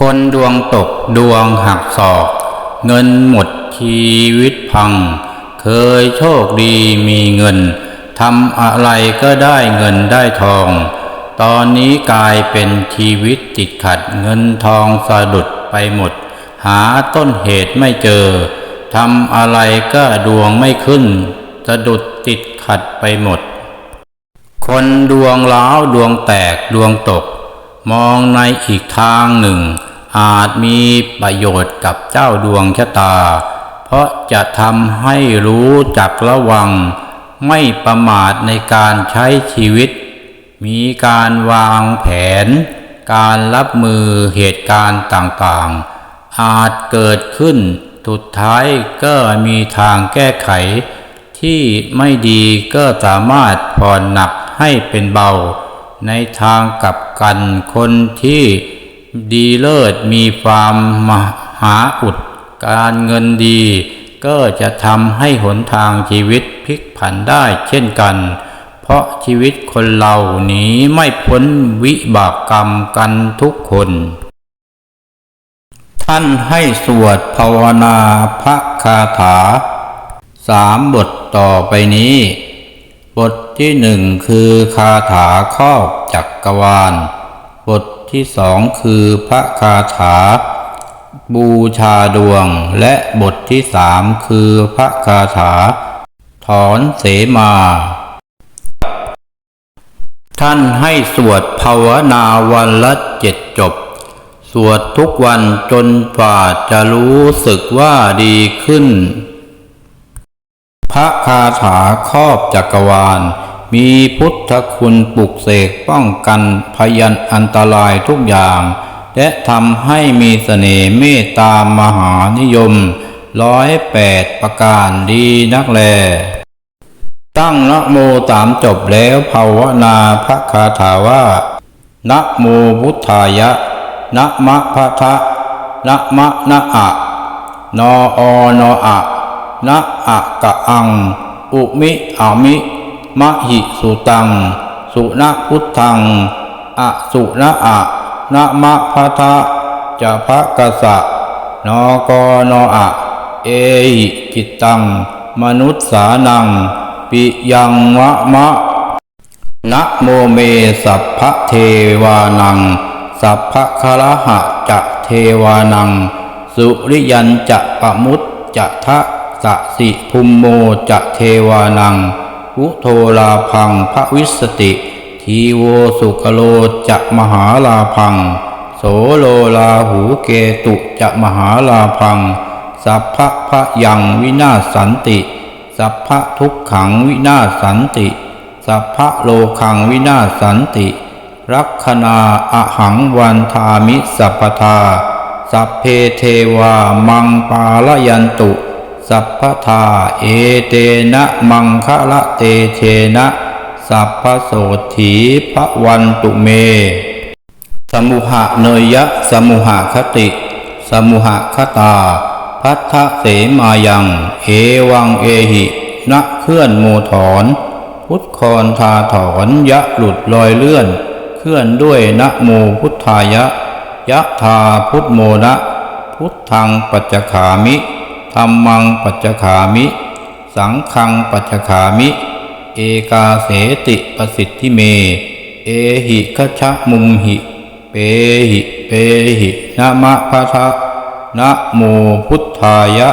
คนดวงตกดวงหักศอก เงินหมดชีวิตพัง เคยโชคดีมีเงินทำอะไรก็ได้เงินได้ทอง ตอนนี้กลายเป็นชีวิตติดขัดเงินทองสะดุดไปหมด หาต้นเหตุไม่เจอทำอะไรก็ดวงไม่ขึ้น สะดุดติดขัดไปหมด คนดวงล้าวดวงแตกดวงตก มองในอีกทางหนึ่ง อาจมีประโยชน์กับเจ้าดวงชะตา เพราะจะทำให้รู้จักระวัง ไม่ประมาทในการใช้ชีวิต มีการวางแผน การรับมือเหตุการณ์ต่างๆ อาจเกิดขึ้นสุดท้ายก็มีทางแก้ไข ที่ไม่ดีก็สามารถผ่อนหนักให้เป็นเบา ในทางกลับกันคนที่ดีเลิศมีความมหาอุด การเงินดี ก็จะทำให้หนทางชีวิตพลิกผันได้เช่นกัน เพราะชีวิตคนเราหนีไม่พ้นวิบากกรรมกันทุกคน ท่านให้สวดภาวนาพระคาถาสามบทต่อไปนี้ บทที่หนึ่งคือคาถาครอบจักกรวาล บทที่สองคือพระคาถา บูชาดวง และบทที่สามคือพระคาถา ถอนเสมา ท่านให้สวดภาวนาวันละเจ็ดจบ สวดทุกวันจนกว่าจะรู้สึกว่าดีขึ้น พระคาถาครอบจักรวาล มีพุทธคุณปลุกเสกป้องกันพยันอันตรายทุกอย่าง และทำให้มีเสน่ห์เมตตามหานิยมร้อยแปดประการดีนักแล ตั้งนะโมสามจบแล้วภาวนาพระคาถาว่านะโมพุทธายะนะมะพะทะนะมะนะอะ นออนออะ นะอะกะอัง อุมิอามิมะหิสุตัง สุนะพุทธังอะสุนะอะนะมะพะทะจะพะกะสะนอกอนออะ เอหิกิตัง มนุษสานัง ปิยังวะมะนะโมเมสัพพะเทวานัง สัพพะคารหะจะเทวานัง สุริยันจะปะมุตจะทะ สะสิภุมโมจะเทวานัง อุโทลาพังพระวิสติ ทีโวสุกโลจะมหาลาพัง โสโลลาหูเกตุจะมหาลาพัง สัพพะพะยังวินาศสันติ สัพพะทุกขังวินาศสันติ สัพพะโลคังวินาศสันติ รักขณาอะหังวันทามิสัพพทาสัพเพเทวามังปาลยันตุ สัพพทาเอเตนะมังคะละเตเชนะสัพพโสถีพระวันตุเม สมุหะเนยะสมุหะคติ สมุหะคตา พัทธเสมายัง เอวังเอหินะเคลื่อนโมถอนพุทธคอนทาถอนยะหลุดลอยเลื่อน เคลื่อนด้วยนะโมพุทธายะ ยะธาพุทโมนะ พุทธังปัจจขามิ ธรรมังปัจจขามิ สังฆังปัจจขามิ เอกาเสติปสิทธิเม เอหิคชะมุมหิ เปหิ เปหินะมะพะทะนะโมพุทธายะ